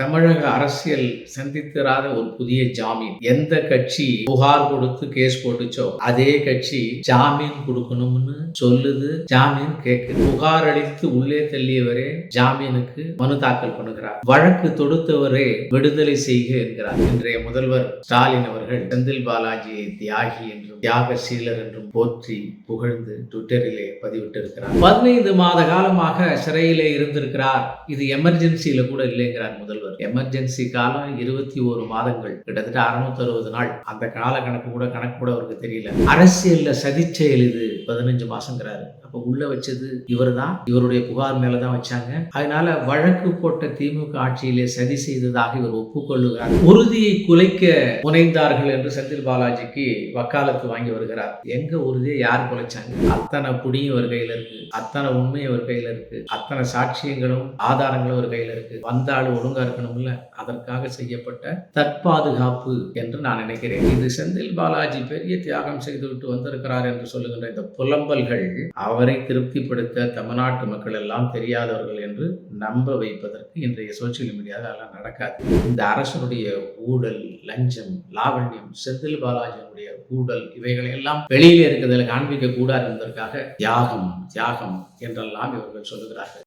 தமிழக அரசியல் சந்தித்திராத ஒரு புதிய ஜாமீன். எந்த கட்சி புகார் கொடுத்து கேஸ் போட்டுச்சோ அதே கட்சி ஜாமீன் கொடுக்கணும்னு சொல்லுது ஜாமீன் கேட்குது புகார் அளித்து உள்ளே தள்ளியவரே ஜாமீனுக்கு மனு தாக்கல் பண்ணுகிறார். வழக்கு தொடுத்தவரே விடுதலை செய்க என்கிறார். இன்றைய முதல்வர் ஸ்டாலின் அவர்கள் செந்தில் பாலாஜியை தியாகி என்றும் தியாக சீலர் என்றும் போற்றி புகழ்ந்து ட்விட்டரிலே பதிவிட்டிருக்கிறார். பதினைந்து மாத காலமாக சிறையிலே இருந்திருக்கிறார். இது எமர்ஜென்சியில கூட இல்லைங்கிறார் முதல்வர். எமர்ஜென்சி காலம் இருபத்தி ஒரு மாதங்கள். கிட்டத்தட்ட அறுநூத்தி அறுபது நாள். அந்த கால கணக்கு கூட கணக்கு கூட அவருக்கு தெரியல. அரசியல்ல சதிச்செயல் இது பதினஞ்சு மாசங்கிறாரு. அப்ப உள்ள வச்சது இவர் தான் இவருடைய புகார் மேலதான் வச்சாங்க. அதனால வழக்கு போட்ட திமுக ஆட்சியிலே சதி செய்ததாக இவர் ஒப்புக்கொள்ளுகிறார். உறுதியை குலைக்க முனைந்தார்கள் என்று செந்தில் பாலாஜிக்கு வக்காலத்து வாங்கி வருகிறார். எங்க உறுதியை யார் குலைச்சாங்க? அத்தனை புடியும் இவர் கையில இருக்கு. அத்தனை உண்மை இவர் கையில இருக்கு. அத்தனை சாட்சியங்களும் ஆதாரங்களும் ஒரு கையில இருக்கு. வந்தாலும் ஒழுங்கா இருக்கணும்ல அதற்காக செய்யப்பட்ட தற்பாதுகாப்பு என்று நான் நினைக்கிறேன். இது செந்தில் பாலாஜி பெரிய தியாகம் செய்துவிட்டு வந்திருக்கிறார் என்று சொல்லுகின்ற இந்த புலம்பல்கள் அவரை திருப்திப்படுத்த தமிழ்நாட்டு மக்கள் எல்லாம் தெரியாதவர்கள் என்று நம்ப வைப்பதற்கு இன்றைய சோசியல் மீடியாவில் அதெல்லாம் நடக்காது. இந்த அரசனுடைய ஊழல் லஞ்சம் லாவண்யம் செந்தில் பாலாஜியினுடைய ஊழல் இவைகளை எல்லாம் வெளியிலே இருக்கிறதில் காண்பிக்க கூடாது என்பதற்காக தியாகம் தியாகம் என்றெல்லாம் இவர்கள் சொல்லுகிறார்கள்.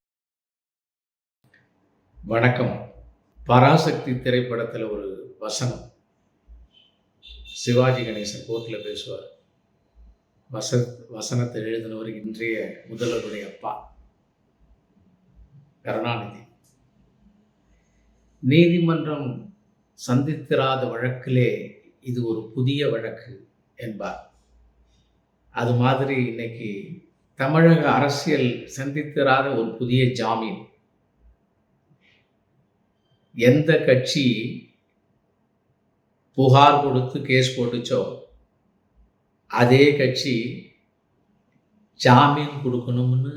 வணக்கம். பராசக்தி திரைப்படத்தில் ஒரு வசனம். சிவாஜி கணேசன் கோர்ட்டில் பேசுவார். வச வசனத்தை எழுதினவர் இன்றைய முதல்வருடைய அப்பா. கருணாநிதி. நீதிமன்றம் சந்தித்திராத வழக்கிலே இது ஒரு புதிய வழக்கு என்பார். அது மாதிரி இன்னைக்கு தமிழக அரசியல் சந்தித்திராத ஒரு புதிய ஜாமீன். எந்த கட்சி புகார் கொடுத்து கேஸ் போட்டுச்சோ அதே கட்சி ஜாமீன் கொடுக்கணும்னு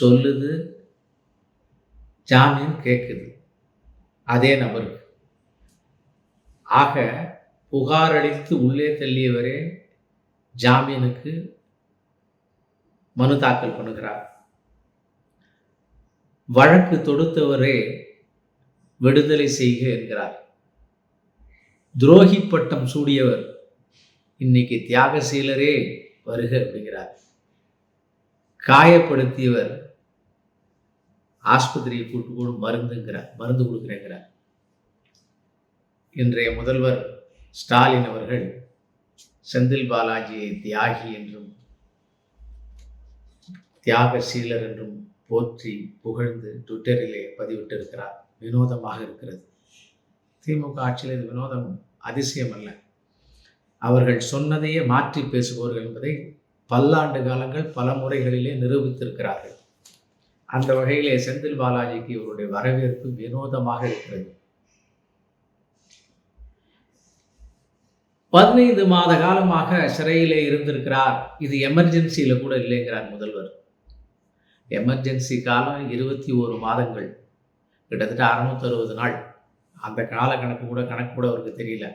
சொல்லுது ஜாமீன் கேட்குது அதே நபருக்கு. ஆக புகார் அளித்து உள்ளே தள்ளியவரே ஜாமீனுக்கு மனு தாக்கல் பண்ணுகிறார். வழக்கு தொடுத்தவரே விடுதலை செய்க என்கிறார். துரோகி பட்டம் சூடியவர் இன்னைக்கு தியாகசீலரே வருக அப்படிங்கிறார். காயப்படுத்தியவர் ஆஸ்பத்திரியை கூட்டு போடும் மருந்துங்கிறார் மருந்து கொடுக்குறேங்கிறார். இன்றைய முதல்வர் ஸ்டாலின் அவர்கள் செந்தில் பாலாஜியை தியாகி என்றும் தியாகசீலர் என்றும் போற்றி புகழ்ந்து ட்விட்டரிலே பதிவிட்டிருக்கிறார். வினோதமாக இருக்கிறது. திமுக ஆட்சியில் இது வினோதம் அதிசயம் அல்ல. அவர்கள் சொன்னதையே மாற்றி பேசுபவர்கள் என்பதை பல்லாண்டு காலங்கள் பல முறைகளிலே நிரூபித்திருக்கிறார்கள். அந்த வகையிலே செந்தில் பாலாஜிக்கு இவருடைய வரவேற்பு வினோதமாக இருக்கிறது. பதினைந்து மாத காலமாக சிறையிலே இருந்திருக்கிறார். இது எமர்ஜென்சியில கூட இல்லைங்கிறார் முதல்வர். எமர்ஜென்சி காலம் இருபத்தி ஓரு மாதங்கள். கிட்டத்தட்ட அறுநூத்தறுபது நாள். அந்த கால கணக்கு கூட கணக்கு கூட அவருக்கு தெரியல.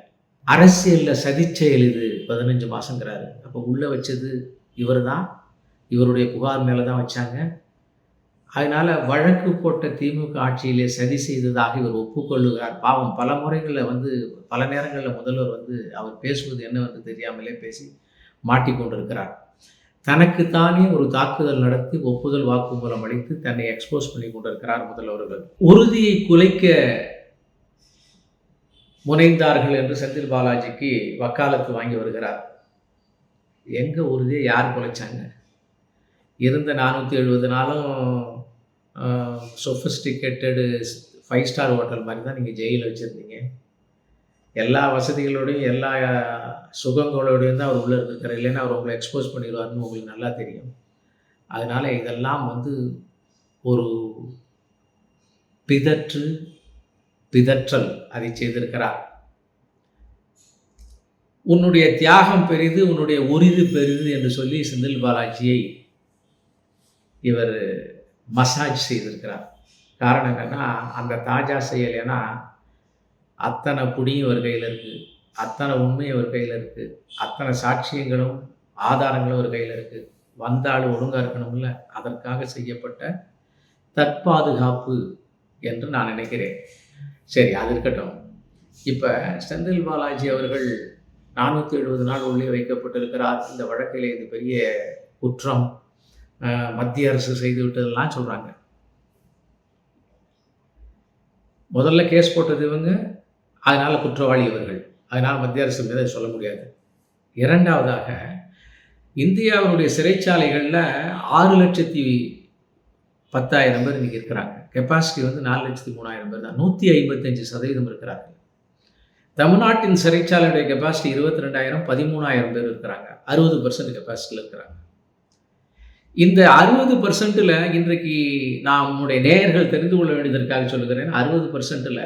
அரசியலில் சதிச்செயல் இது பதினஞ்சு மாதங்கிறாரு அப்போ உள்ளே வச்சது இவர் தான் இவருடைய புகார் மேலே தான் வச்சாங்க. அதனால் வழக்கு போட்ட திமுக ஆட்சியிலே சதி செய்ததாக இவர் ஒப்புக்கொள்ளுகிறார். பாவம் பல முறைகளில் வந்து பல நேரங்களில் முதல்வர் வந்து அவர் பேசுவது என்னவென்று தெரியாமலே பேசி மாட்டிக்கொண்டிருக்கிறார். தனக்குத்தானே ஒரு தாக்குதல் நடத்தி ஒப்புதல் வாக்குமூலம் அளித்து தன்னை எக்ஸ்போஸ் பண்ணி கொண்டிருக்கிறார் முதல்வர்கள். உறுதியை குலைக்க முனைந்தார்கள் என்று செந்தில் பாலாஜிக்கு வக்காலத்து வாங்கி வருகிறார். எங்க உறுதியை யார் குலைச்சாங்க? இருந்த நானூற்றி எழுபது நாளும் சொஃபிஸ்டிகேட்டடு ஃபைவ் ஸ்டார் ஹோட்டல் மாதிரி தான் நீங்கள் ஜெயிலில் வச்சுருந்தீங்க. எல்லா வசதிகளோடையும் எல்லா சுகங்களோடையும் தான் அவர் உள்ளே இருந்திருக்கார். இல்லைன்னா அவர் உங்களை எக்ஸ்போஸ் பண்ணிடுவார்னு உங்களுக்கு நல்லா தெரியும். அதனால் இதெல்லாம் வந்து ஒரு பிதற்று பிதற்றல் அதை செய்திருக்கிறார். உன்னுடைய தியாகம் பெரிது உன்னுடைய உரிது பெரிது என்று சொல்லி செந்தில் பாலாஜியை இவர் மசாஜ் செய்திருக்கிறார். காரணம் என்னன்னா அந்த தாஜா செய்யலைன்னா அத்தனை புடியும் ஒரு கையில் இருக்குது அத்தனை உண்மையும் ஒரு கையில் இருக்குது அத்தனை சாட்சியங்களும் ஆதாரங்களும் ஒரு கையில் இருக்குது வந்தாலும் ஒழுங்காக இருக்கணும்ல. அதற்காக செய்யப்பட்ட தற்பாதுகாப்பு என்று நான் நினைக்கிறேன். சரி அது இருக்கட்டும். இப்போ செந்தில் பாலாஜி அவர்கள் நானூற்றி எழுபது நாள் உள்ளே வைக்கப்பட்டிருக்கிறார். இந்த வழக்கில் இது பெரிய குற்றம். மத்திய அரசு செய்து விட்டதெல்லாம் சொல்கிறாங்க முதல்ல கேஸ் போட்டது இவங்க. அதனால் குற்றவாளி இவர்கள். அதனால் மத்திய அரசு மீது சொல்ல முடியாது. இரண்டாவதாக இந்தியாவினுடைய சிறைச்சாலைகளில் ஆறு லட்சத்தி பத்தாயிரம் பேர் இன்றைக்கி இருக்கிறாங்க. கெப்பாசிட்டி வந்து நாலு லட்சத்தி மூணாயிரம் பேர் தான். நூற்றி ஐம்பத்தஞ்சு சதவீதம் இருக்கிறார்கள் தமிழ்நாட்டின் சிறைச்சாலையுடைய கெப்பாசிட்டி இருபத்தி ரெண்டாயிரம் பதிமூணாயிரம் பேர் இருக்கிறாங்க. அறுபது பர்சன்ட் கெப்பாசிட்டியில் இருக்கிறாங்க. இந்த அறுபது பர்சன்ட்டில் இன்றைக்கு நான் உங்களுடைய நேயர்கள் தெரிந்து கொள்ள வேண்டியதற்காக சொல்லுகிறேன். அறுபது பர்சன்ட்டில்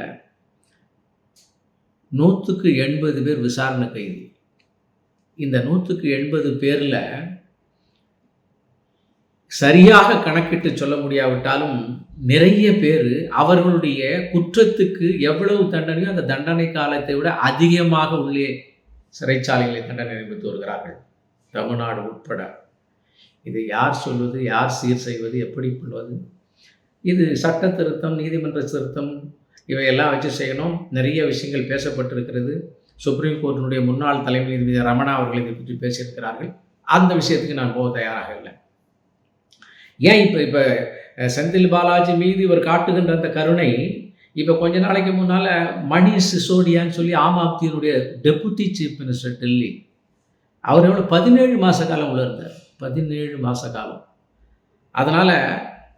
நூற்றுக்கு எண்பது பேர் விசாரணை கைதி. இந்த நூற்றுக்கு எண்பது பேரில் சரியாக கணக்கிட்டு சொல்ல முடியாவிட்டாலும் நிறைய பேர் அவர்களுடைய குற்றத்துக்கு எவ்வளவு தண்டனையோ அந்த தண்டனை காலத்தை விட அதிகமாக உள்ளே சிறைச்சாலைகளை தண்டனை அனுபவித்து வருகிறார்கள். தமிழ்நாடு உட்பட. இது யார் சொல்வது யார் சீர் செய்வது எப்படி பண்ணுவது? இது சட்ட திருத்தம் நீதிமன்ற திருத்தம் இவையெல்லாம் வச்சு செய்யணும். நிறைய விஷயங்கள் பேசப்பட்டிருக்கிறது. சுப்ரீம் கோர்ட்டினுடைய முன்னாள் தலைமை நீதிபதி ரமணா அவர்கள் இதை பற்றி பேசியிருக்கிறார்கள். அந்த விஷயத்துக்கு நான் போக தயாராக இல்லை. ஏன் இப்போ இப்போ செந்தில் பாலாஜி மீது இவர் காட்டுகின்ற அந்த கருணை இப்போ கொஞ்ச நாளைக்கு முன்னால் மணி சிசோடியான்னு சொல்லி ஆம் ஆப்தியினுடைய டெபுட்டி சீஃப் மினிஸ்டர் டெல்லி அவர் எவ்வளோ பதினேழு மாத காலம் உள்ள இருந்தார். பதினேழு மாத காலம். அதனால்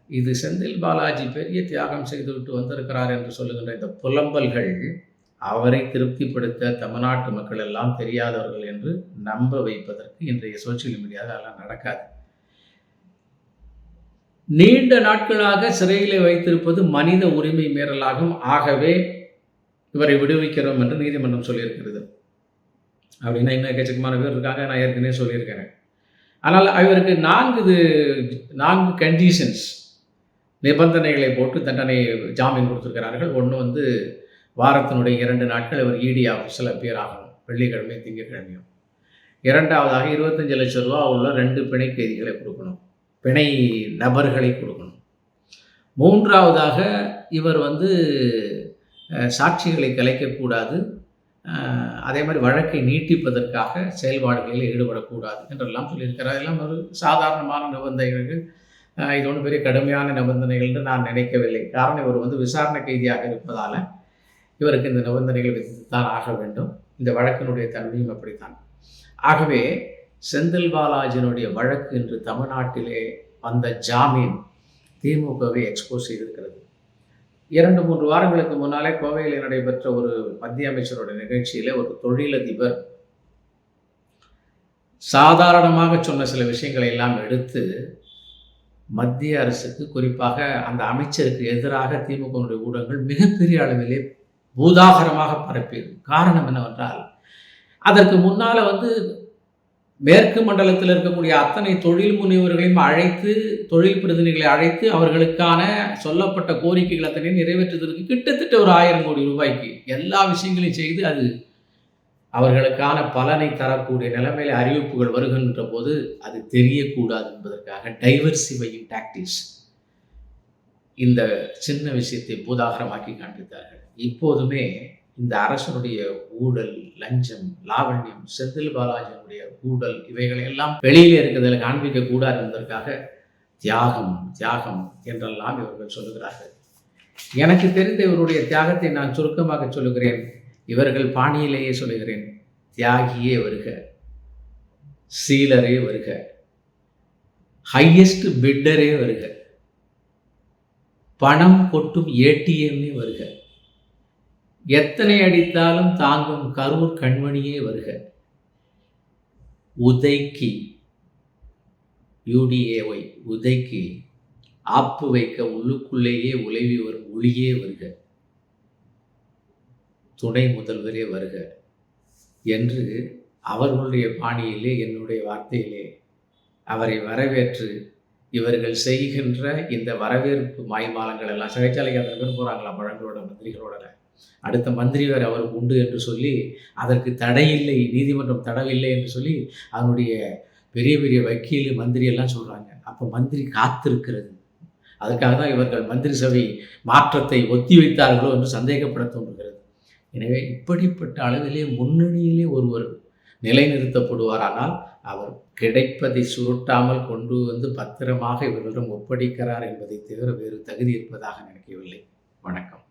இது செந்தில் பாலாஜி பெரிய தியாகம் செய்துவிட்டு வந்திருக்கிறார் என்று சொல்லுகின்ற இந்த புலம்பல்கள் அவரை திருப்திப்படுத்த தமிழ்நாட்டு மக்கள் எல்லாம் தெரியாதவர்கள் என்று நம்ப வைப்பதற்கு இன்றைய சோசியல் மீடியாவில் அதெல்லாம் நடக்காது. நீண்ட நாட்களாக சிறையிலே வைத்திருப்பது மனித உரிமை மீறலாகும். ஆகவே இவரை விடுவிக்கிறோம் என்று நீதிமன்றம் சொல்லியிருக்கிறது. அப்படின்னா இன்னும் எக்கச்சக்கமான பேர் இருக்காங்க. நான் ஏற்கனவே சொல்லியிருக்கிறேன். ஆனால் இவருக்கு நான்கு இது நான்கு கண்டிஷன்ஸ் நிபந்தனைகளை போட்டு தண்டனை ஜாமீன் கொடுத்துருக்கிறார்கள். ஒன்று வந்து வாரத்தினுடைய இரண்டு நாட்கள் இவர் இடி ஆஃபீஸில் அப்பியர் ஆகணும். வெள்ளிக்கிழமையும் திங்கட்கிழமையும். இரண்டாவதாக இருபத்தஞ்சு லட்சம் ரூபா உள்ள ரெண்டு பிணை கைதிகளை கொடுக்கணும். பிணை நபர்களை கொடுக்கணும். மூன்றாவதாக இவர் வந்து சாட்சிகளை கலைக்கக்கூடாது. அதே மாதிரி வழக்கை நீட்டிப்பதற்காக செயல்பாடுகளில் ஈடுபடக்கூடாது என்றெல்லாம் சொல்லியிருக்கிறார். எல்லாம் ஒரு சாதாரணமான நிபந்தனைகள். இது ஒன்றும் பெரிய கடுமையான நிபந்தனைகள் என்று நான் நினைக்கவில்லை. காரணம் இவர் வந்து விசாரணை கைதியாக இருப்பதால் இவருக்கு இந்த நிபந்தனைகள் விதித்துத்தான் ஆக வேண்டும். இந்த வழக்கினுடைய தன்மையும் அப்படித்தான். ஆகவே செந்தில் பாலாஜியினுடைய வழக்கு இன்று தமிழ்நாட்டிலே வந்த ஜாமீன் திமுகவை எக்ஸ்போஸ் செய்திருக்கிறது. இரண்டு மூன்று வாரங்களுக்கு முன்னாலே கோவையில் நடைபெற்ற ஒரு மத்திய அமைச்சரோட நிகழ்ச்சியில் ஒரு தொழிலதிபர் சாதாரணமாக சொன்ன சில விஷயங்களை எல்லாம் எடுத்து மத்திய அரசுக்கு குறிப்பாக அந்த அமைச்சருக்கு எதிராக திமுகவுடைய ஊடகங்கள் மிகப்பெரிய அளவிலே பூதாகரமாக பரப்பியது. காரணம் என்னவென்றால் அதற்கு முன்னால வந்து மேற்கு மண்டலத்தில் இருக்கக்கூடிய அத்தனை தொழில் முனைவர்களையும் அழைத்து தொழில் பிரதிநிதிகளை அழைத்து அவர்களுக்கான சொல்லப்பட்ட கோரிக்கைகள் அத்தனையும் நிறைவேற்றுவதற்கு கிட்டத்தட்ட ஒரு ஆயிரம் கோடி ரூபாய்க்கு எல்லா விஷயங்களையும் செய்து அது அவர்களுக்கான பலனை தரக்கூடிய நிலைமையில அறிவிப்புகள் வருகின்ற போது அது தெரியக்கூடாது என்பதற்காக டைவர்சிஃபையிங் டாக்டிஸ் இந்த சின்ன விஷயத்தை பூதாகரமாக்கி காண்பித்தார்கள். இப்போதுமே இந்த அரசனுடைய ஊழல் லஞ்சம் லாவண்யம் செந்தில் பாலாஜியினுடைய ஊழல் இவைகளை எல்லாம் வெளியிலே இருக்கிறதில் காண்பிக்க கூடாது என்பதற்காக தியாகம் தியாகம் என்றெல்லாம் இவர்கள் சொல்லுகிறார்கள். எனக்கு தெரிந்த இவருடைய தியாகத்தை நான் சுருக்கமாக சொல்லுகிறேன். இவர்கள் பாணியிலேயே சொல்லுகிறேன் தியாகியே வருக சீலரே வருக ஹையஸ்ட் பிட்டரே வருக பணம் கொட்டும் ஏடிஎம்மே வருக எத்தனை அடித்தாலும் தாங்கும் கரூர் கண்மணியே வருக உதைக்கி யூடிஏஒய் உதைக்கி ஆப்பு வைக்க உள்ளுக்குள்ளேயே உழைவி வரும் ஒளியே வருக. துணை முதல்வரே வருக. என்று அவர்களுடைய பாணியிலே என்னுடைய வார்த்தையிலே அவரை வரவேற்று இவர்கள் செய்கின்ற இந்த வரவேற்பு மாய்மாலங்கள் எல்லாம் சிறைச்சாலைக்கு அத்தனை பேர் போகிறாங்களா பழங்களோட மந்திரிகளோட? அடுத்த மந்திரி வேறு அவருக்கு உண்டு என்று சொல்லி அதற்கு தடையில்லை நீதிமன்றம் தடவில்லை என்று சொல்லி அதனுடைய பெரிய பெரிய வக்கீல் மந்திரி எல்லாம் சொல்கிறாங்க அப்போ மந்திரி காத்திருக்கிறது. அதுக்காக தான் இவர்கள் மந்திரி சபை மாற்றத்தை ஒத்தி வைத்தார்களோ என்று சந்தேகப்பட தோன்றுகிறது. எனவே இப்படிப்பட்ட அளவிலே முன்னணியிலே ஒருவர் நிலைநிறுத்தப்படுவாரானால் அவர் கிடைப்பதை சுருட்டாமல் கொண்டு வந்து பத்திரமாக இவர்களிடம் ஒப்படைக்கிறார் என்பதை தவிர வேறு தகுதி இருப்பதாக நினைக்கவில்லை. வணக்கம்.